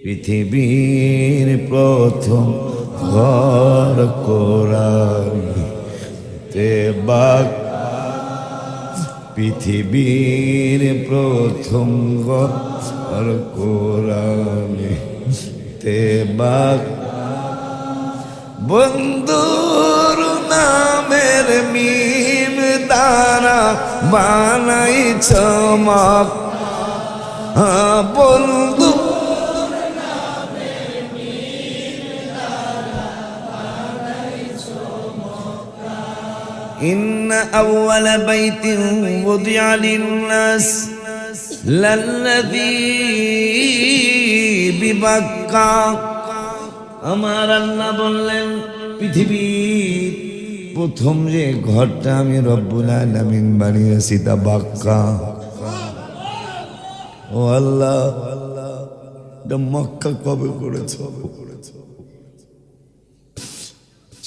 পৃথিবীর প্রথম ঘর কোরআন তে বাক। পৃথিবীর প্রথম ঘর কোরআন তে বাক। বন্ধুর নামের মিম দ্বারা বানাই চমক হ্যাঁ, বন্ধু إن أول بيت وضع للناس للذي ببكة আমার আল্লাহ বললেন পৃথিবীর প্রথম যে ঘরটা আমি রব্বুল আলামিন বানিয়েছি তা বাক্কা ও আল্লাহ এটা মক্কা কবে করেছ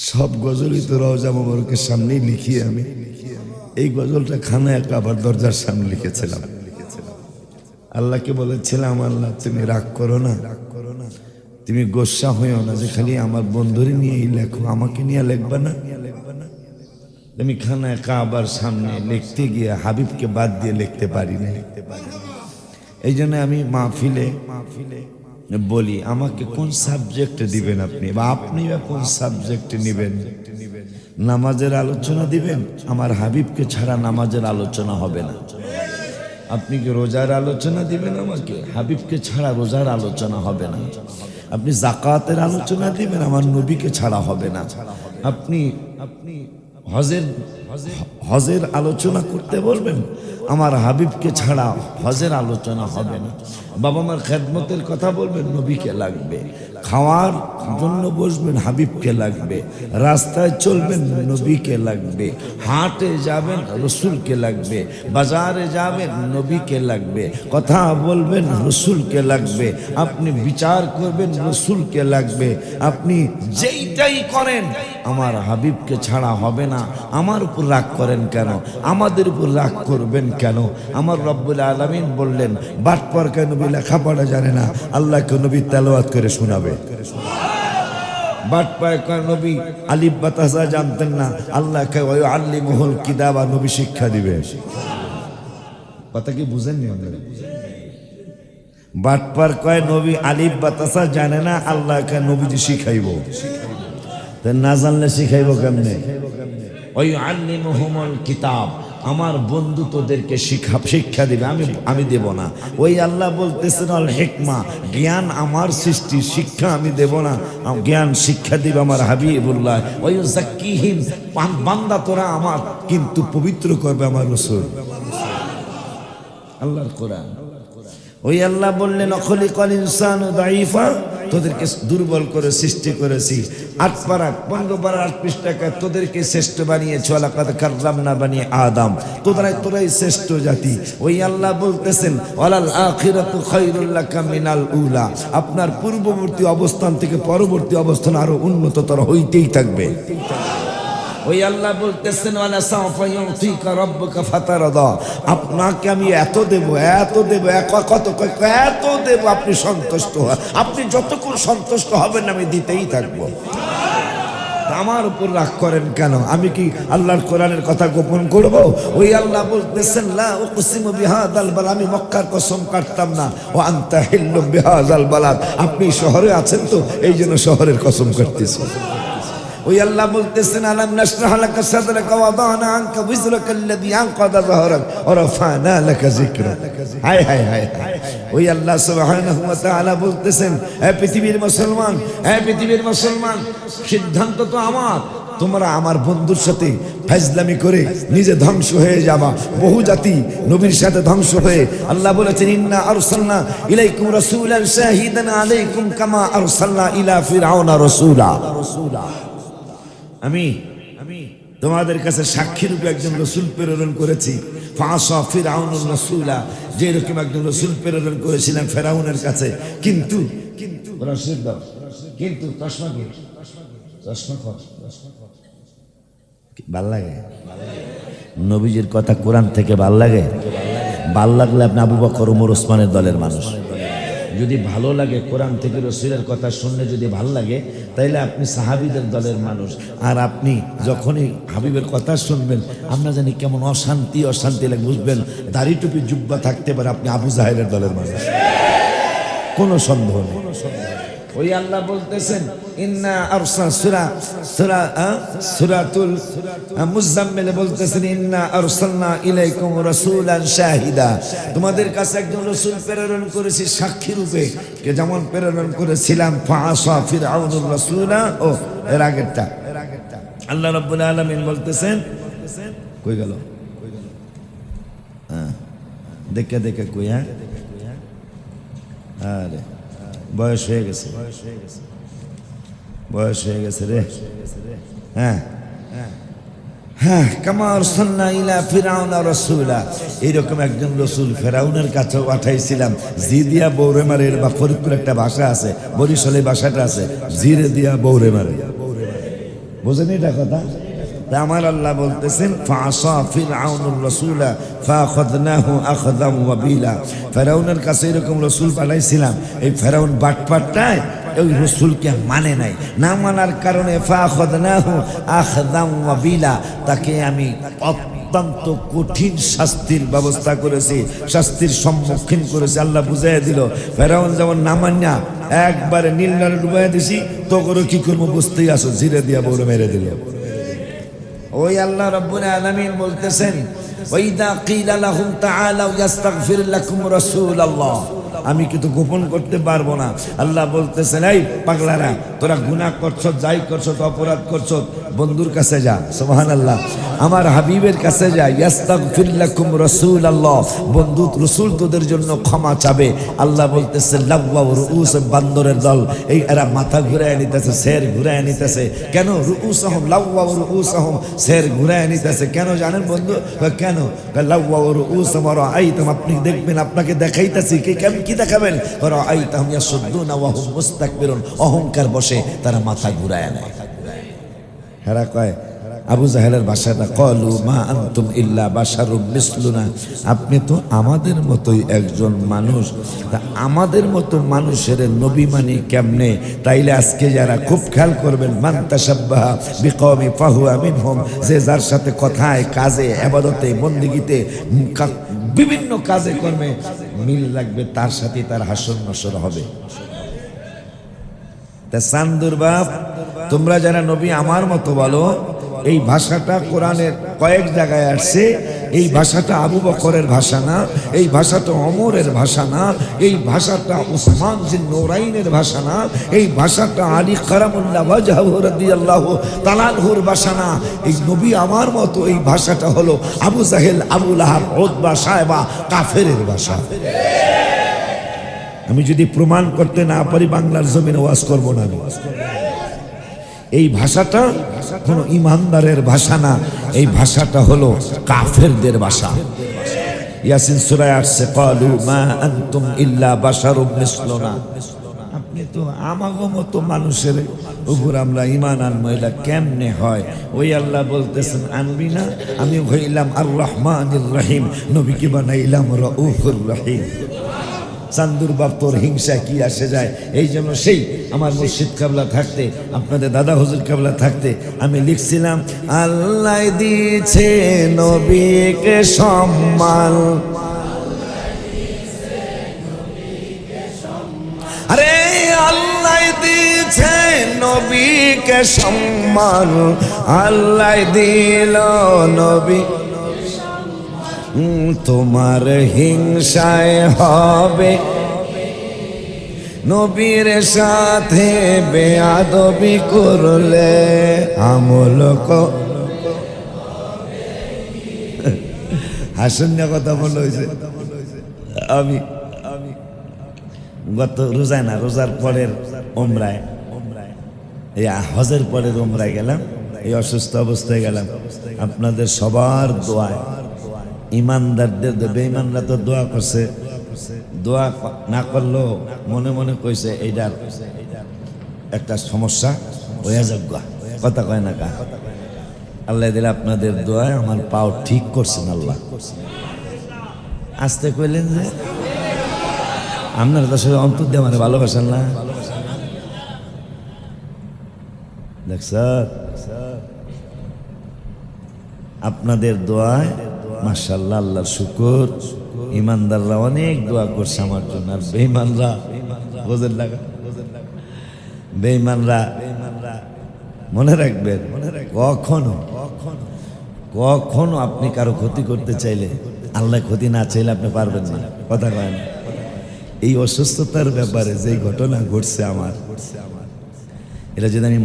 সব গজলই তো রওজা মোবারকের সামনেই লিখি আমি। এই গজলটা খানা এক আবার দরজার সামনে লিখেছিলাম। আল্লাহকে বলেছিলাম, আল্লাহ, তুমি রাগ করো না। রাগ করো না তুমি গোসা হইও না যে খালি আমার বন্ধুরে নিয়েই লেখো, আমাকে নিয়ে লেখবা না। আমি খানা একা আবার সামনে লিখতে গিয়ে হাবিবকে বাদ দিয়ে লিখতে পারি না লিখতে পারি। এই জন্য আমি মাহফিলে মাহফিলে বলি, আমাকে কোন সাবজেক্ট দিবেন আপনি? বা আপনি বা কোন সাবজেক্ট নেবেন? নামাজের আলোচনা দিবেন? আমার হাবিবকে ছাড়া নামাজের আলোচনা হবে না। আপনি কি রোজার আলোচনা দিবেন আমাকে? হাবিবকে ছাড়া রোজার আলোচনা হবে না। আপনি জাকাতের আলোচনা দিবেন? আমার নবীকে ছাড়া হবে না। আপনি আপনি হজের হজের আলোচনা করতে বলবেন? আমার হাবিবকে ছাড়া হজের আলোচনা হবে না। বাবা মার খেদমতের কথা বলবেন, নবীকে লাগবে। খাওয়ার জন্য বসবেন, হাবিবকে লাগবে। রাস্তায় চলবেন, নবীকে লাগবে। হাটে যাবেন, রসুলকে লাগবে। বাজারে যাবেন, নবীকে লাগবে। কথা বলবেন, রসুলকে লাগবে। আপনি বিচার করবেন, রসুলকে লাগবে। আপনি যেইটাই করেন, আমার হাবিবকে ছাড়া হবে না। আমার উপর রাগ করেন কেন? আমাদের উপর রাগ করবেন কেন? আমার রব্বুল আলমিন বললেন বাটপর কেন নবী লেখাপড়া জানে না। আল্লাহকে নবী তেলাওয়াত করে শোনাবে। বাট পায় কয় নবী, আলিফ বাতাসা জানতেন না। আল্লাহকে ওই আল্লি মহল কিতাবা, নবী শিক্ষা দিবে। কথা কি বুঝেননি আপনারা বাটপার কয় নবী, আলিফ বাতাসা জানে না আল্লাহকে নবীজি শিখাইব। না জানলে শিখাইব কেমনে? ওই আল্লি মহমল কিতাব। আমার বন্ধু তোদেরকে শিক্ষা শিক্ষা দিবে, আমি আমি দেব না। ওই আল্লাহ বলতেছেন, আল হেকমা, জ্ঞান আমার সৃষ্টি, শিক্ষা আমি দেব না। জ্ঞান শিক্ষা দিবে আমার হাবিবুল্লাহ। ওই জাক্কিহীন বান্দা তোরা আমার, কিন্তু পবিত্র করবে আমার রসুল। আল্লাহর কোরআন। ওই আল্লাহ বললেন অখলি কল ইনসান দাইফা তোদেরকে দুর্বল করে সৃষ্টি করেছি। আট পারা পনেরো পাড়া আট টাকা তোদেরকে শ্রেষ্ঠ বানিয়েছ। আলাকাত কারলাম না বানিয়ে আদাম। তোরাই তোরাই শ্রেষ্ঠ জাতি। ওই আল্লাহ বলতেছেন মিনাল উলা। আপনার পূর্ববর্তী অবস্থান থেকে পরবর্তী অবস্থান আরও উন্নততর হইতেই থাকবে। ওই আল্লাহ বলতেছেন আপনাকে আমি এত দেব এত দেব কত এত দেব আপনি সন্তুষ্ট হন আপনি যতক্ষণ সন্তুষ্ট হবেন আমি দিতেই থাকব। আমার উপর রাগ করেন কেন? আমি কি আল্লাহর কোরআনের কথা গোপন করব? ওই আল্লাহ বলতেছেন আমি মক্কার কসম কাটতাম না। ও আনতা হিল্লু বিহাদাল বালাদ। আপনি শহরে আছেন তো, এই জন্য শহরের কসম কাটতেছি ওই আল্লাহ বলতেছেন, আলাম নাশরাহ লাকা সাদরাকা ওয়া দানা আনকা বিজরাকা আল্লাযী আনকাদা যাহরাক ওয়া রাফানা লাকা যিকরাক হায় হায় হায়। ওই আল্লাহ সুবহানাহু ওয়া তাআলা বলতেছেন হে পৃথিবীর মুসলমান হে পৃথিবীর মুসলমান, সিদ্ধান্ত তো আমার। তোমরা আমার বন্ধুর সাথে ফাজলামি করে নিজে ধ্বংস হয়ে যাবা। বহু জাতি নবীর সাথে ধ্বংস হয়ে আল্লাহ বলেছেন, ইন্না আরসালনা ইলাইকুম রাসূলান শাহিদান আলাইকুম কামা আরসালনা ইলা ফিরআউনা রাসূলা। আমি আমি তোমাদের কাছে সাক্ষী রূপে একজন রসুল প্রেরণ করেছি। ফাঁসা ফিরাউনুর রসুলা যেরকম একজন রসুল প্রেরণ করেছিলেন ফেরাউনের কাছে। কিন্তু কিন্তু রসুল দাও কিন্তু চশমা কি চশমা কর ভালো লাগে? নবীজির কথা কোরআন থেকে ভালো লাগে? ভালো লাগলে আপনি আবু বকর উমর ওসমানের দলের মানুষ। যদি ভালো লাগে, কোরআন থেকে রসুলের কথা শুনলে যদি ভালো লাগে, তাইলে আপনি সাহাবিদের দলের মানুষ। আর আপনি যখনই হাবিবের কথা শুনবেন, আমরা জানি কেমন অশান্তি অশান্তি লাগে, বুঝবেন? দাড়ি টুপি জুব্বা থাকতে পারে আপনি আবু জাহেলের দলের মানুষ। কোনো সন্দেহ নেই। ওই আল্লাহ বলতেছেন, ইন্না আরসা সুরা সুরা? সুরাতুল মুজাম্মিলে বলতেছেন, ইন্না আরসালনা ইলাইকুম রাসূলান শাহিদা। তোমাদের কাছে একজন রাসূল প্রেরণ করেছি সাক্ষী রূপে। কে যেমন প্রেরণ করেছিলাম, ফাআসা ফিরআউনুর রাসূলা। ও, এর আগেরটা। আল্লাহ রাব্বুল আলামিন বলতেছেন, কই গেল? হ্যাঁ দেখে দেখে কই হ্যাঁ? আরে। বয়স হয়ে গেছে। বয়স হয়ে গেছে রে। হ্যাঁ। হ্যাঁ কামার সন্না ফিরাউনা রসুলা। এইরকম একজন রসুল ফেরাউনের কাছেও পাঠাইছিলাম। জি দিয়া বৌরে মারের বা ফরিদপুর একটা ভাষা আছে বরিশালে ভাষাটা আছে। জিরে দিয়া বৌরে মারে বোঝেন এটা কথা? আমার আল্লাহ বলতেছেন ফাসা ফিরআউনুর রাসূলা ফাখাযনাহু আখযাম ওয়াবিলা ফেরাউনের কাছে এরকম রসুল পাঠাইছিলাম, এই ফেরাউন বাটপাটটায় ওই রসুলকে মানে নাই। না মানার কারণে ফাখাযনাহু আখযাম ওয়াবিলা তাকে আমি অত্যন্ত কঠিন শাস্তির ব্যবস্থা করেছি, শাস্তির সম্মুখীন করেছি। আল্লাহ বুঝাই দিল, ফেরাউন যেমন নামান্যা একবারে নীলনারে ডুবাই দিছি তো করে কি করব বুঝতেই আসো। জিরে দিয়া বউরে মেরে দিল। ওই আল্লাহ রব্বুল আলামিন বলতেছেন ওয়াইদা কিলা লাহুম তাআলাউ ইস্তাগফির লাকুম রাসূলুল্লাহ। আমি কিন্তু গোপন করতে পারব না। আল্লাহ বলতেছেন, এই পাগলারা, তোরা গুনাহ করছ, যাই করছ অপরাধ করছ, বন্ধুর কাছে যা। সুবহানাল্লাহ। আমার হাবিবের কাছে যা ইস্তাগফির লাকুম রাসূলুল্লাহ। বন্ধু, রসুল তোদের জন্য ক্ষমা চাবে। আল্লাহ বলতেছে লাব্বা রুউস বান্দরের দল। এই এরা মাথা ঘুরায় নিতেছে, শের ঘুরায় নিতেছে। কেন? রুউস আহম লাব্বা রুউস আহম শের ঘুরায় নিতেছে। কেন জানেন বন্ধু? কেন? কয় লাব্বা রুউস আমার আইতাম আপনি দেখবেন, আপনাকে দেখাইতেছি, কি কেমন কি দেখাবেন? হুম অহংকার বসে তারা মাথা ঘুরায় নেয়। হেরা কয়, আবু জাহেলের ভাষাটা, কলু মা আন্তুম ইল্লা বাসারুম মিসলুনা। আপনি তো আমাদের মতোই একজন মানুষ। তা আমাদের মতো মানুষের নবী মানি কেমনে? তাইলে আজকে যারা খুব খেয়াল করবেন মান্তাসাব্বাহা বিকমি ফাহুয়া মিনহুম। যে যার সাথে কথায়, কাজে, আবাদতে, বন্দিগিতে বিভিন্ন কাজে কর্মে মিল লাগবে তার সাথে তার হাসর নসর হবে। তা সান্দুর বাপ, তোমরা যারা নবী আমার মতো বলো, এই ভাষাটা কোরআনের কয়েক জায়গায় আসছে এই ভাষাটা আবু বকরের ভাষা না, এই ভাষাটা অমরের ভাষা না, এই ভাষাটা উসমান জিন নোরাইনের ভাষা না, এই ভাষাটা আলী কারামুল্লাহ আল্লাহ তালালহুর ভাষা না। এই নবী আমার মতো এই ভাষাটা হলো আবু জাহেল, আবু আহাব ওদবা সাহেবা কাফেরের ভাষা। আমি যদি প্রমাণ করতে না পারি, বাংলার জমিনে ওয়াজ করব না আমি। এই ভাষাটা কোনো ইমানদারের ভাষা না, এই ভাষাটা হলো কাফেরদের ভাষা। ইয়াসিন সুরায় আসছে, কালু মা আনতুম ইল্লা বাশারুম মিসলুনা। আপনি তো আমাগো মতো মানুষের উপর আমরা ইমান আনব, এটা কেমনে হয়? ওই আল্লাহ বলতেছেন, আনবি না, আমি হইলাম আর রহমান রহিম। নবীকে বানাইলাম রউফুর রহিম। চান্দুর বাপ তোর হিংসা কি আসে যায়? এই জন্য সেই আমার মুর্শিদ কাবলা থাকতে, আপনাদের দাদা হুজুর কাবলা থাকতে আমি লিখছিলাম, আল্লাহ দিয়েছে নবীকে সম্মান। আরে, আল্লাহ দিয়েছে নবীকে সম্মান। আল্লাহ দিল নবী তোমার হিংসায় হবে। নবীর সাথে বেয়াদবি করলে আমল ক- হাসুন না কথা বলা হয়েছে। আমি আমি। গত রোজায় না, রোজার পরের ওমরায় এই হজের পরের ওমরায় গেলাম, এই অসুস্থ অবস্থায় গেলাম। আপনাদের সবার দোয়ায় ইমানদারদের বেঈমানরা তো দোয়া করছে, দোয়া না করলেও মনে মনে কইছে, এইটার একটা সমস্যা হয়ে যোগ্য কথা কয় না কা আল্লাহ দিলে আপনাদের দোয়ায় আমার পাও ঠিক করছেন আল্লাহ। আসতে কইলেন যে, আপনারা তো সবাই অন্তর দিয়ে মানে ভালোবাসেন না। দেখছ আপনাদের দোয়ায় মার্শাল্লাহ আল্লাহর শুকুর। ইমানদাররা অনেক দোয়া করছে আমার জন্য। আর বেইমানরা বোঝেন লাগা বেইমানরা মনে রাখবেন, কখনো কখনো আপনি কারও ক্ষতি করতে চাইলে আল্লাহ ক্ষতি না চাইলে আপনি পারবেন না। কথা কয় না। এই অসুস্থতার ব্যাপারে যে ঘটনা ঘটছে আমার, এটা যদি আমি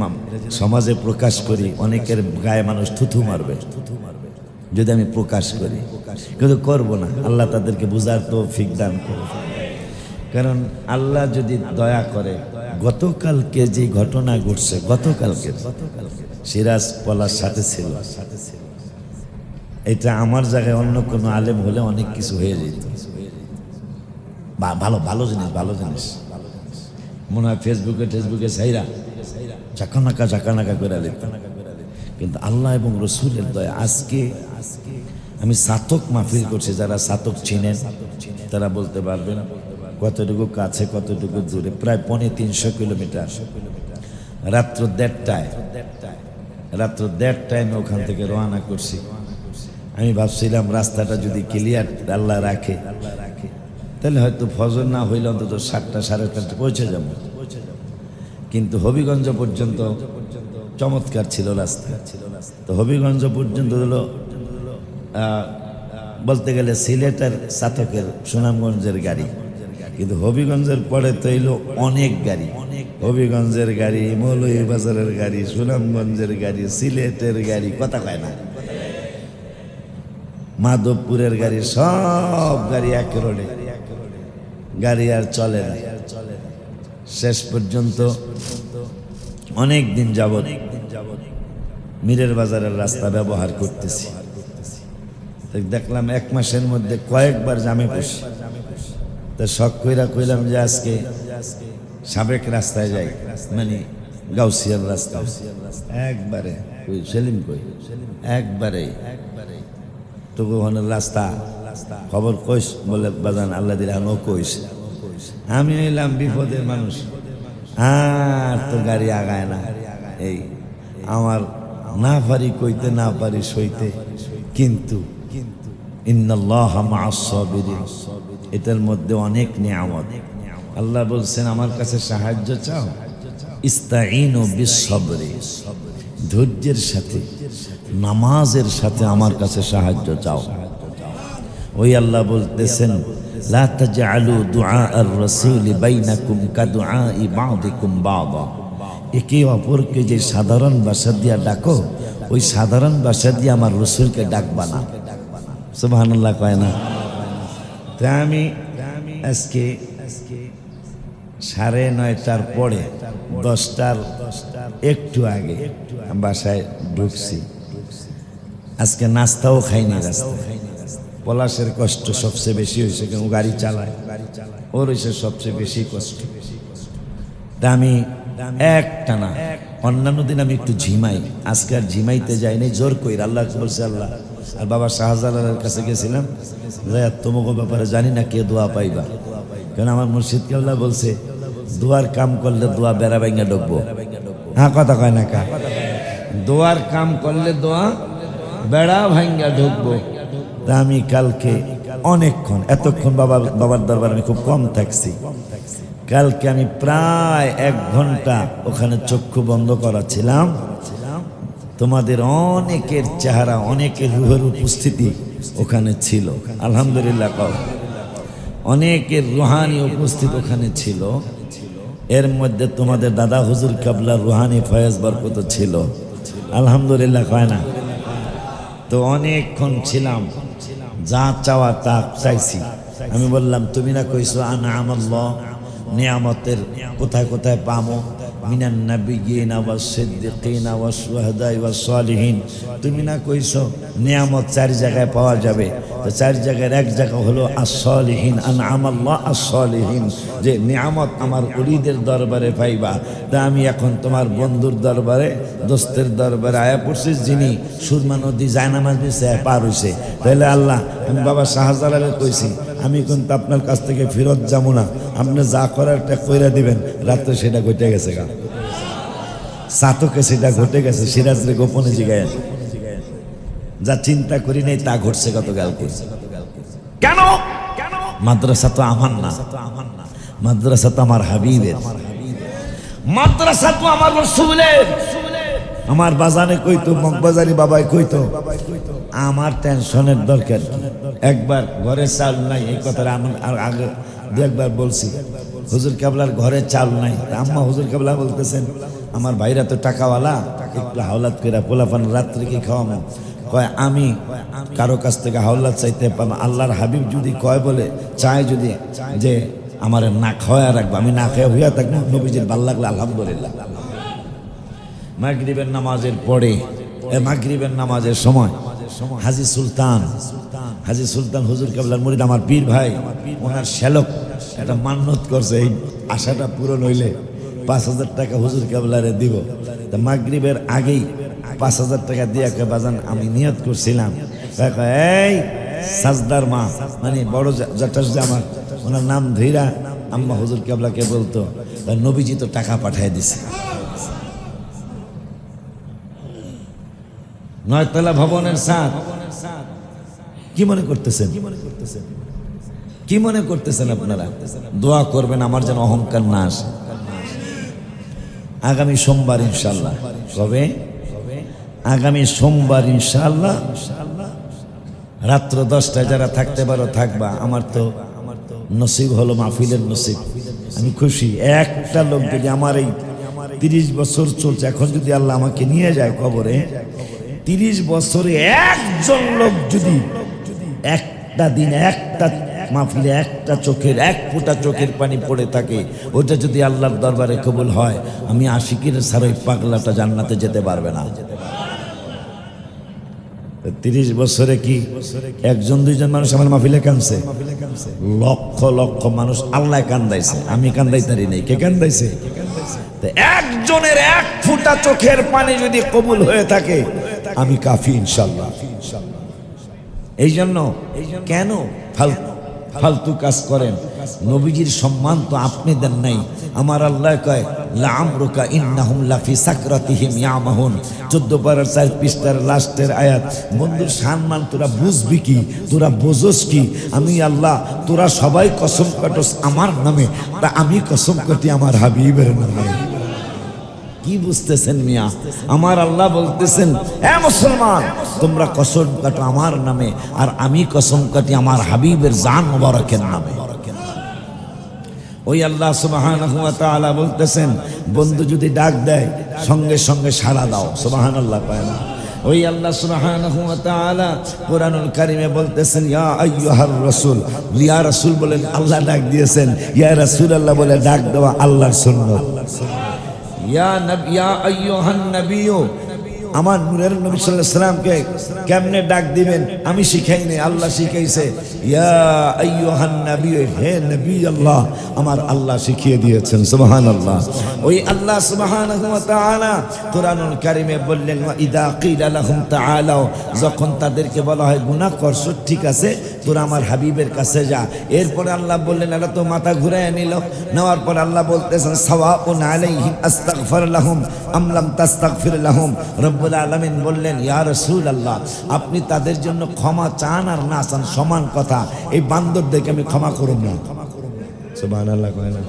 সমাজে প্রকাশ করি, অনেকের গায়ে মানুষ থুথু মারবে থুথু মারবে। যদি আমি প্রকাশ করি। কিন্তু করব না। আল্লাহ তাদেরকে বোঝার তো ফিক দান করবে কারণ আল্লাহ যদি দয়া করে, গতকালকে যে ঘটনা ঘটছে, গতকালকে সিরাজ পলার সাথে ছিল। এটা আমার জায়গায় অন্য কোনো আলেম হলে অনেক কিছু হয়ে যেত। ভালো ভালো জিনিস ভালো জিনিস। মনে হয় ফেসবুকে, টেসবুকে সাইরা চাকানাকা চাকানাকা করে কিন্তু আল্লাহ এবং রসুলের দয়া আজকে আমি সাতক মাহফিল করছি, যারা সাতক চিনেন, তারা বলতে পারবেন কতটুকু কাছে, কতটুকু দূরে, প্রায় পনে তিনশো কিলোমিটার। রাত্র দেড়টায় রাত্র দেড়টায় আমি ওখান থেকে রওনা করছি। আমি ভাবছিলাম রাস্তাটা যদি ক্লিয়ার আল্লাহ রাখে, তাহলে হয়তো ফজর না হইলে অন্তত সাতটা, সাড়ে সাতটা পৌঁছে যাব। কিন্তু হবিগঞ্জ পর্যন্ত চমৎকার ছিল রাস্তা। তো হবিগঞ্জ পর্যন্ত হলো বলতে গেলে সিলেটের সাতকের সুনামগঞ্জের গাড়ি। কিন্তু হবিগঞ্জের পরে তো এলো অনেক গাড়ি। হবিগঞ্জের গাড়ি, মৌলভীবাজারের গাড়ি, সুনামগঞ্জের গাড়ি, সিলেটের গাড়ি, কথা কয় না। মাধবপুরের গাড়ি, সব গাড়ি এক রোডে। গাড়ি আর চলে না। শেষ পর্যন্ত অনেক দিন যাবৎ মীরের বাজারের রাস্তা ব্যবহার করতেছি। দেখলাম এক মাসের মধ্যে কয়েকবার জামে পড়ছি তো শখ কইরা কইলাম যে আজকে সাবেক রাস্তায় যাই মানে গাউসিয়ার রাস্তা। একবারে সেলিম কই? একবারে। তবু ওখানে রাস্তা, খবর কইস বলে, বাজান, আল্লাহ দিলে ও কইস। আমি এলাম বিপদের মানুষ। আর তো গাড়ি আগায় না। এই, আমার না পারি কইতে, না পারি সইতে, কিন্তু এটার মধ্যে অনেক নিয়ামত। আল্লাহ বলছেন, আমার কাছে সাহায্য চাও? ইস্তাইনু বিসবরি ধৈর্যের সাথে, নামাজের সাথে আমার কাছে সাহায্য চাও। ওই আল্লাহ বলতেছেন, লা তাজআলু দুআ আর-রাসূল বাইনাকুম কাদুআই বা'দিকুম বা'দা। একে অপরকে যে সাধারণ ভাষা দিয়া ডাকো, ওই সাধারণ ভাষা দিয়ে আমার রসুলকে ডাকবা না। সুবহানাল্লাহ কয় না। আমি আজকে সাড়ে নয়টার পরে, দশটার একটু আগে বাসায় ঢুকছি। আজকে নাস্তাও খাইনি রাস্তায়। পলাশের কষ্ট সবচেয়ে বেশি হয়েছে কেন? গাড়ি চালায়। ওর হয়েছে সবচেয়ে বেশি কষ্ট। তা আমি একটা না, অন্যান্য দিন আমি একটু ঝিমাই। আজকে আর ঝিমাইতে যাইনি, জোর কই আল্লাহ বলছে, আল্লাহ আর বাবা শাহজালালের কাছে গেছিলাম। ভাইয়া তোমাকে ব্যাপারে জানি না কে দোয়া পাইবা। কারণ আমার মুর্শিদ কেবলা বলছে, দোয়ার কাম করলে দোয়া বেড়া ভাঙ্গা ঢুকবো। হ্যাঁ কথা কয় না কা? দোয়ার কাম করলে দোয়া বেড়া ভাঙ্গা ঢুকবো। তা আমি কালকে অনেকক্ষণ, এতক্ষণ বাবা, বাবার দরবার আমি খুব কম থাকছি। কালকে আমি প্রায় এক ঘণ্টা ওখানে চক্ষু বন্ধ করা ছিলাম তোমাদের অনেকের চেহারা, অনেকের রুহের উপস্থিতি ওখানে ছিল। আলহামদুলিল্লাহ কও। অনেকের রুহানি উপস্থিত ওখানে ছিল। এর মধ্যে তোমাদের দাদা হুজুর কাবলা রুহানি ফয়েজ বরকত ছিল। আলহামদুলিল্লাহ কয় না? তো অনেকক্ষণ ছিলাম, যা চাওয়া তা চাইছি। আমি বললাম, তুমি না কইছো আনা আমাল্লাহ, নিয়ামতের কোথায় কোথায় পামো? মিনান النبيين والصديقين والشهداء والصالحين তুমি না কইছো নিয়ামত চার জায়গায় পাওয়া যাবে। তো চার জায়গার এক জায়গা হলো আসলিহীন আন আমাল্লাহ আসলিহীন যে নিয়ামত আমার উলিদের দরবারে পাইবা। তা আমি এখন তোমার বন্ধুর দরবারে, দোস্তের দরবারে আয়া পড়ছি, যিনি সুরমা নদী জায়নামাজ দিছে পার হইছে। তাহলে আল্লাহ, আমি বাবা শাহজালালে কইছি, আমি কিন্তু আপনার কাছ থেকে ফেরত যাব না। আপনি যা করার একটা কইরা দিবেন, রাত্রে সেটা ঘটে গেছে গা। সাতকে সেটা ঘটে গেছে, সিরাজরে গোপনে জিগায়। যা চিন্তা করি নাই তা ঘটছে গতকালকে। কেন? মাদ্রাসা তো আমার না। মাদ্রাসা তো আমার হাবিবের। মাদ্রাসা তো আমার রসুলের। আমার বাজানে কইতো মগবাজারি বাবাই কইতো আমার টেনশনের দরকার একবার ঘরে চাল নাই এই কথাটা আমার আর আগে দু একবার বলছি। হুজুর কাবলার ঘরে চাল নাই। আম্মা হুজুর কাবলা বলতেছেন আমার ভাইরা তো টাকাওয়ালা একটু হাওলাত করে পোলাপান রাত্রে কি খাওয়াবো কয়, আমি কারও কাছ থেকে হাওলাত চাইতে পাবো আল্লাহর হাবিব যদি কয় বলে, চায় যদি যে আমার না খাওয়া রাখব, আমি না খেয়ে হইয়া থাকব নবীজির ভালো লাগল আলহামদুলিল্লাহ। মাগরিবের নামাজের পরে মাগরিবের নামাজের সময় হাজি সুলতান হাজি সুলতান হুজুর কেবলার মুরিদ আমার পীর ভাই, ওনার শ্যালক একটা মান্যত করছে, এই আশাটা পূরণ হইলে পাঁচ হাজার টাকা হুজুর কেবলারে দিব। তা মাগরিবের আগেই পাঁচ হাজার টাকা দিয়ে একটা বাজান, আমি নিয়ত করছিলাম। এই সাজদার মা মানে বড় জটাস আমার, ওনার নাম ধীরা, আম্মা হুজুর কেবলাকে বলতো তা নবীজি তো টাকা পাঠায় দিছে। নয়তলা ভবনের সাথ কি মনে করতেছেন? কি মনে করতেছেন কি মনে করতেছেন আপনারা? দোয়া করবেন, আমার যেন অহংকার না আসে। আগামী সোমবার ইনশাল্লাহ কবে? আগামী সোমবার ইনশাল্লাহ রাত্র দশটায় যারা থাকতে পারো, থাকবা। আমার তো আমার তো নসিব হলো মাহফিলের নসিব। আমি খুশি। একটা লোক যদি আমার এই তিরিশ বছর চলছে, এখন যদি আল্লাহ আমাকে নিয়ে যায় কবরে, তিরিশ বছরে একজন লোক যদি একটা দিন, একটা মাহফিলে একটা চোখের, এক ফোঁটা চোখের পানি পড়ে থাকে ওটা যদি আল্লাহর দরবারে কবুল হয়, আমি আশিকের সার ওই পাগলাটা জান্নাতে যেতে পারবে না। তিরিশ বছরে কি একজন, দুইজন মানুষ আমার মাফিলে কানছে লক্ষ লক্ষ মানুষ আল্লাহ কান্দাইছে। আমি কান্দাইতারি নেই। কে কান্দাইছে? একজনের এক ফুটা চোখের পানি যদি কবুল হয়ে থাকে, আমি কাফি ইনশাল্লাহ। এই জন্য কেন ফালতু ফালতু কাজ করেন। নবীজির সম্মান তো আপনি দেন নাই। আমার আল্লাহ কয় লামরুকা ইন্নাহুম লাফি সাকরাতিহিম ইয়ামাহুন। 14 পারার চার পৃষ্ঠার লাস্টের আয়াত, বন্ধুর সম্মান তোরা বুঝবি কি? তোরা বোঝস কি? আমি আল্লাহ, তোরা সবাই কসম কাটস আমার নামে, তা আমি কসম কাটি আমার হাবিবের নামে। কি বুঝতেছেন মিয়া? আমার আল্লাহ বলতেছেন, এ মুসলমান, তোমরা কসম কাটো আমার নামে আর আমি কসম কাটি আমার হাবিবের জান মোবারকের নামে। ওই আল্লাহ সুবহানাহু ওয়া তাআলা বলতেছেন, বন্ধু যদি ডাক দেয়, সঙ্গে সঙ্গে সাড়া দাও। সুবহানাল্লাহ কয় না। ওই আল্লাহ সুবহানাহু ওয়া তাআলা কোরআনুল কারীমে বলতেছেন, ইয়া আইয়ুহার রাসূল। ইয়া রাসূল বলেন, আল্লাহ ডাক দিয়েছেন। ইয়া রাসূলুল্লাহ বলে, ডাক দেওয়া আল্লাহর সুন্নাত। ইয়া নবী ইয়া আইয়ুহান নবিয়্যু আমার নূরের নবী আলাইহি সাল্লামকে কেমনে ডাক দিবেন? আমি শিখাই নাই, আল্লাহ শিখাইছে। হে নবী আল্লাহ, আমার আল্লাহ শিখিয়ে দিয়েছেন ওই আল্লাহ সুবহানাহু ওয়া তাআলা কোরআনুল কারীমে বললেন ইদা কিলা লাহুম তাআলাও যখন তাদেরকে বলা হয়, গুনাহ করছ, ঠিক আছে, তোরা আমার হাবিবের কাছে যা। এরপরে আল্লাহ বললেন, এরা তো মাথা ঘুরায় নিল। নেওয়ার পর আল্লাহ বলতেছেন, সাওয়াউন আলাইহিম আস্তাগফির লাহুম, আম লাম তাস্তাগফির লাহুম। রব্বুল আলামিন বললেন, ইয়া রাসূলুল্লাহ, আপনি তাদের জন্য ক্ষমা চান আর না চান সমান কথা। এই বান্দরদেরকে আমি ক্ষমা করব না। সুবহানাল্লাহ কয় না।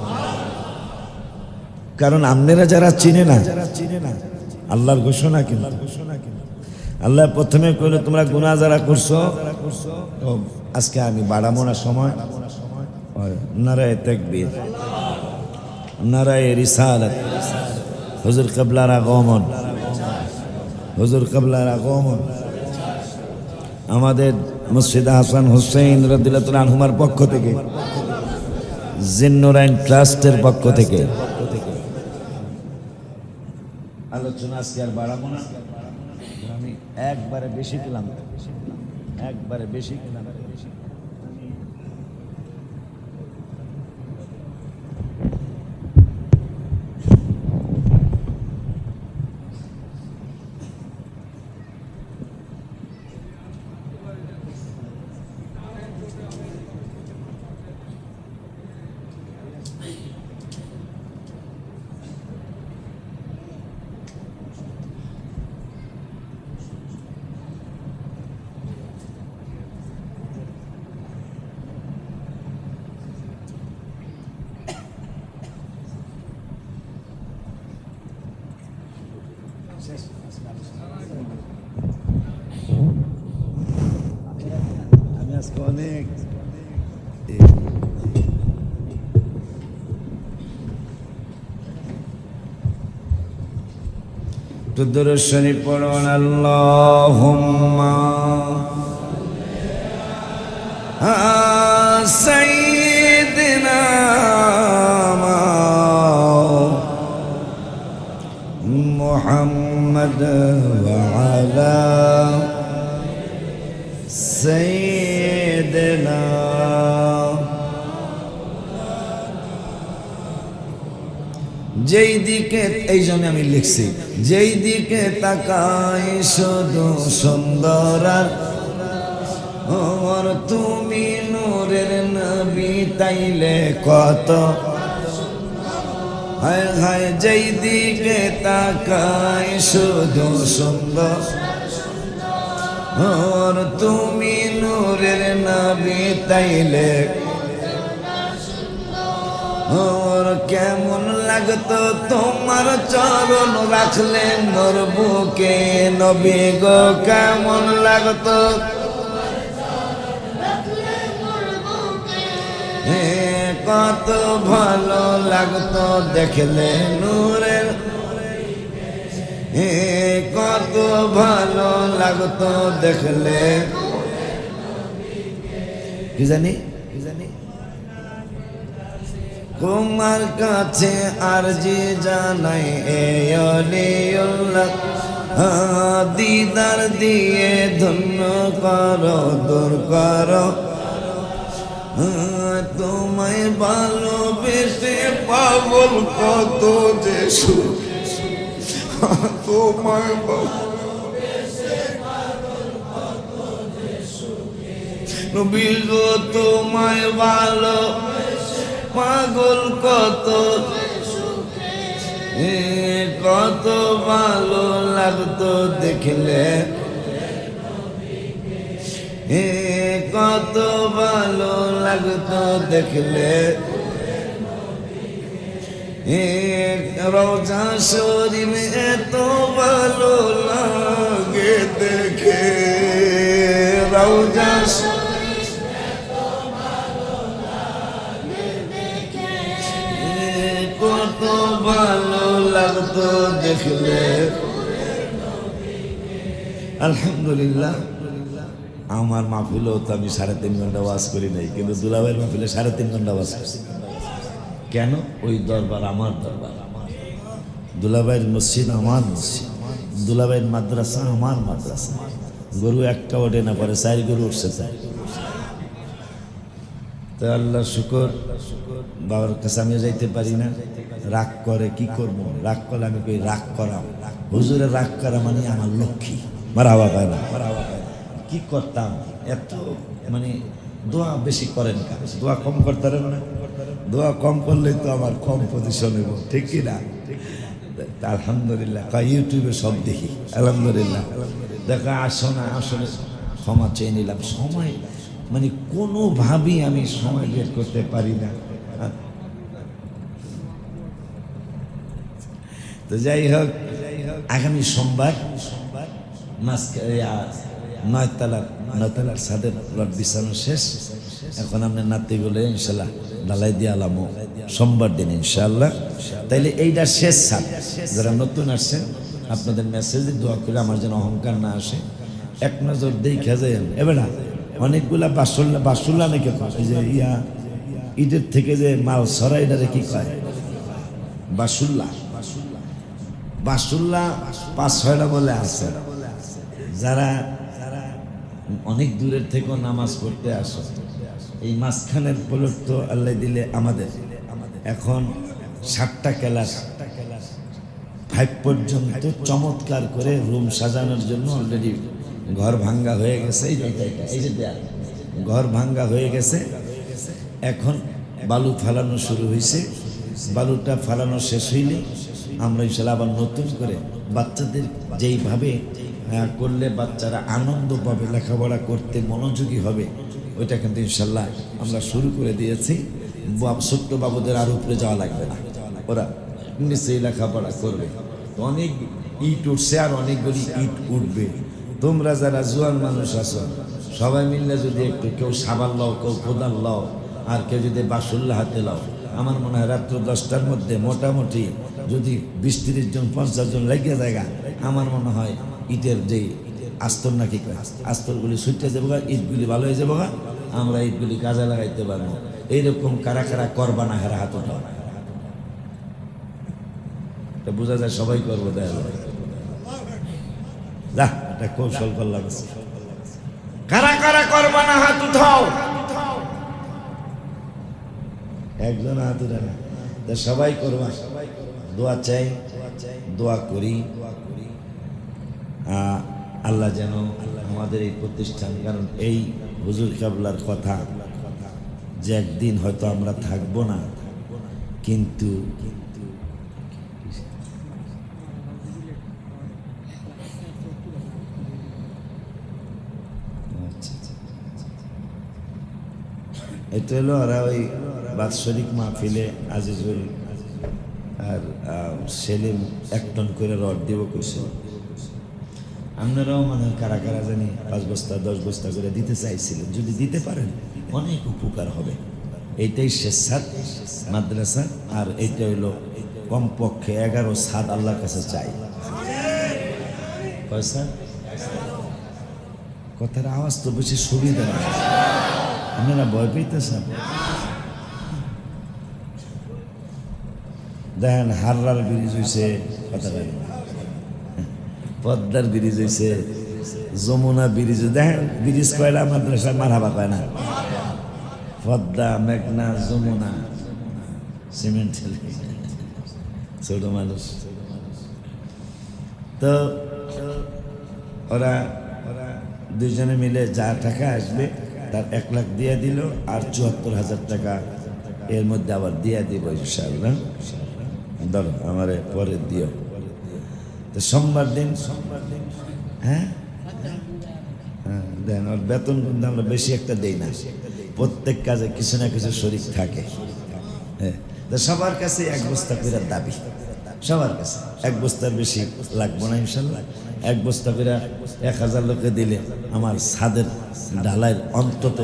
কারণ আপনারা যারা চিনে না, আল্লাহর ঘোষণা কিন্তু। আল্লাহ প্রথমে কইলো, তোমরা গুনাহ যারা করছ আজকে আমি বাড়াবো না সময়। নারায় তাকবীর। নারায় রিসালাত। হুজুর কাবলার আগমন। হুজুর কাবলার আগম আমাদের মুর্শিদ হাসান হোসেন রদিল্লাতুল আনহুমার পক্ষ থেকে, জিন্নুরাইন ট্রাস্টের পক্ষ থেকে। আলোচনা আজকে আর বাড়াবো না। আমি একবারে বেশি কিলাম একবারে বেশি পেলাম অনেক তুদুর শরীফ পড়ুন আল্লাহুম্মা সাইয়্যিদিনা মুহাম্মদ ওয়া আলা সাইয়্যিদিনা যেই দিকে, এই জন্য আমি লিখছি, যেই দিকে তাকাই শুধু সুন্দর আর তুমি নূরের নবী, তাইলে কত? হায় হায়, যেই দিকে তাকাই শুধু সুন্দর। ওর তুমি নূরের নবী, তাইলে ওর কেমন লাগতো তোমার চরণ রাখলে মোর বুকে? নবী গো, কেমন লাগতো? হে, কত ভালো লাগতো দেখলে নূরের। কত ভালো লাগতো দেখলে। কি জানি? কি জানি? তোমার কাছে আরজি জানাই, এ অলিউল্লাহ। দিদার দিয়ে ধন্য করো, দূর করো। তোমায় ভালোবেসে পাগল কত যে তোমায় নবী গো তোমায় ভালো পাগল কত? কত ভালো লাগতো দেখলে। কত ভালো লাগতো দেখলে। রোজা শরীর এত ভালো লাগে দেখে। রোজা লাগতো দেখলে আলহামদুলিল্লাহ। আমার মাহফিলেও তো আমি সাড়ে তিন ঘণ্টা ওয়াজ করি নাই, কিন্তু দুলাভাইয়ের মাহফিলে সাড়ে তিন ঘণ্টা ওয়াজ করছি। কেন? ওই দরবার আমার দরবার। আমার দুলাভাইয়ের মসজিদ আমার মসজিদ। দুলাভাইয়ের মাদ্রাসা আমার মাদ্রাসা। গরু একটা ওঠে না, পরে চার গরু উঠছে চাই তো আল্লাহ শুকর। বাবার কাছে আমিও যাইতে পারি না। রাগ করে, কি করব? রাগ করলে আমি কই, রাগ করা হুজুরে রাগ করা মানে আমার লক্ষ্মী। মারা হওয়া পায় না মারা হওয়া পায় কি করতাম? এত মানে দোয়া বেশি করেন দোয়া কম করতারেন না? দোয়া কম করলেই তো আমার কম পজিশন হইব ঠিক কি না? আলহামদুলিল্লাহ ইউটিউবে সব দেখি, আলহামদুলিল্লাহ। দেখা, আসো না আসলে ক্ষমা চেয়ে নিলাম। সময় মানে কোনোভাবেই আমি সময় বের করতে পারি না। তো যাই হোক, আগামী সোমবার নয়তলার নয়তলার সাদের প্লট বিছানো শেষ। এখন আপনার নাতি বলে ইনশাল্লাহ ডালাই দিয়ে আলামো সোমবার দিন ইনশাল্লাহ। তাইলে এইটা শেষ সাদ যারা নতুন আসছেন, আপনাদের মেসেজে দোয়া করে আমার যেন অহংকার না আসে। এক নজর দেখে যায় এবার অনেকগুলা বাসুল্লা বাসুল্লা নাকি এই যে ইয়া ঈদের থেকে যে মাল সরাইডারে কি কয়? বাসুল্লা। বাসুল্লা পাঁচ ছয়টা বলে আছে। যারা অনেক দূরের থেকেও নামাজ পড়তে আসো, এই মাঝখানের পলট তো আল্লাহ দিলে আমাদের। এখন সাতটা ক্লাস ফাইভ পর্যন্ত চমৎকার করে রুম সাজানোর জন্য অলরেডি ঘর ভাঙ্গা হয়ে গেছে। এই। ঘর ভাঙ্গা হয়ে গেছে। এখন বালু ফালানো শুরু হয়েছে। বালুটা ফালানো শেষ হইলে আমরা ইনশাল্লাহ আবার নতুন করে বাচ্চাদের যেইভাবে করলে বাচ্চারা আনন্দ পাবে, লেখাপড়া করতে মনোযোগী হবে, ওইটা কিন্তু ইনশাল্লাহ আমরা শুরু করে দিয়েছি। ছোট্ট বাবুদের আর উপরে যাওয়া লাগবে না। ওরা নিশ্চয়ই লেখাপড়া করবে। অনেক ইট উঠছে আর অনেকগুলি ইট উঠবে। তোমরা যারা জোয়ান মানুষ আছো, সবাই মিললে যদি একটু কেউ সাবান লও, কেউ কোদাল লও, আর কেউ যদি বাসুল্লা হাতে লও, আমার মনে হয় রাত্র দশটার মধ্যে মোটামুটি যদি বিশ তিরিশ জন, পঞ্চাশ জন লাগিয়ে জায়গা, আমার মনে হয় ইটের যে আস্তর নাকি আস্তরগুলি সুইটে যাব ইটগুলি ভালো হয়ে যাব আমরা ইটগুলি কাজে লাগাইতে পারব। এইরকম কারা কারা করবা না হেরা হাত এটা বোঝা যায় সবাই করব, দেখা যা এটা কৌশল করলাম। কারা কারা করবা না হাত উঠাও। একজন হাত উঠে না সবাই করবা। দোয়া চাই, দোয়া করি। আল্লাহ যেন আমাদের এই প্রতিষ্ঠান, কারণ এই হুজুর কাবলার কথা, যে একদিন হয়তো আমরা থাকব না, কিন্তু এটা হলো ওরা ওই বাৎসরিক মাহফিলে আজিজুল আর সেলিম এক টন করে রড দিব কইছে। আপনারাও মানে কারা কারা জানি পাঁচ বস্তা, দশ বস্তা করে দিতে চাইছিলেন। যদি দিতে পারেন, অনেক উপকার হবে। এইটাই শেষাত মাদ্রাসা। আর এইটা হইল কমপক্ষে এগারো সাত আল্লাহর কাছে চাই। পয়সা কথার আওয়াজ তো বেশি সুবিধা না আপনারা ভয় পেতেছেন দেখেন হাররার ব্রিজ হয়েছে পদ্মার ব্রিজ হয়েছে যমুনা ব্রিজ, দেখেন ব্রিজ কয়লা মাদ্রাসা মারাবা কয় না। পদ্মা, মেঘনা, যমুনা, সিমেন্ট ছোট মানুষ। তো ওরা ওরা দুজনে মিলে যা টাকা আসবে, তার এক লাখ দিয়ে দিল আর চুয়াত্তর হাজার টাকা এর মধ্যে আবার দিয়ে দিব ইনশাআল্লাহ। ধরো আমারে পরে দিও। তো সোমবার দিন সোমবার দিন হ্যাঁ? হ্যাঁ দেন ওর বেতন কিন্তু আমরা বেশি একটা দেই না। প্রত্যেক কাজে কিছু না কিছু শরীর থাকে। হ্যাঁ তো সবার কাছে এক বস্তা করে দাবি। সবার কাছে এক বস্তার বেশি লাগবো না ইনশাল্লাহ। এক বস্তা করে এক হাজার লোকে দিলে আমার ছাদের ঢালাইয়ের অন্তত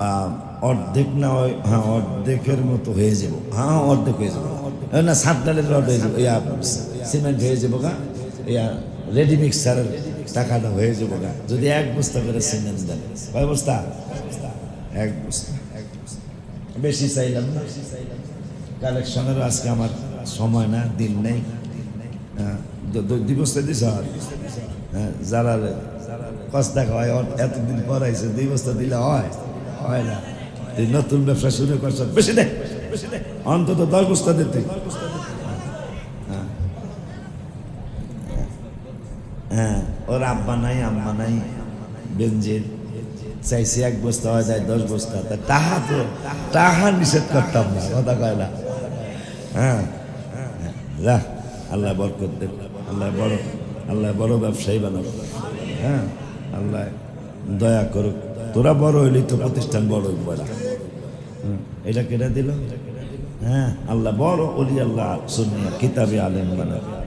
আহ, অর্ধেক না হয় হ্যাঁ অর্ধেকের মতো হয়ে যাব। হ্যাঁ অর্ধেক হয়ে যাব। না সাত ডালের রড হয়ে ইয়া সিমেন্ট হয়ে যাব গা ইয়া রেডি মিক্সারের টাকাটা হয়ে যাব গা। যদি এক বস্তা করে সিমেন্ট দেন কয় বস্তা? এক বস্তা। বেশি চাইলাম না। কালেকশনেরও আজকে আমার সময় না দিন নেই। হ্যাঁ, দু- দু- দুই বস্তা দিছ হ্যাঁ যারা কষ্ট হয় ওর এতদিন পরাইছে দুই বস্তা দিলে হয় হয় না। তুই নতুন ব্যবসা শুরু করছ বেশি দে বেশি দে অন্তত দশ বস্তা দে তুই। হ্যাঁ। হ্যাঁ। ওর আব্বা নাই, আম্মা নাই, বেঞ্জির। চাইছে এক বস্তা, হয় যায় দশ বস্তা। তা তাহা তো, তাহা নিষেধ করতাম না, কথা কয় না। হ্যাঁ। যা, আল্লাহ বরকত দেব আল্লাহ বড় আল্লাহ বড় ব্যবসায়ী বানাবো হ্যাঁ। আল্লাহ দয়া করুক। তোরা বড় হইলি তো প্রতিষ্ঠান বড় বড় এটা কেটে দিল? হ্যাঁ আল্লাহ বড় অলি আল্লাহ শুনিয়া কিতাবে আলেম বানাবে।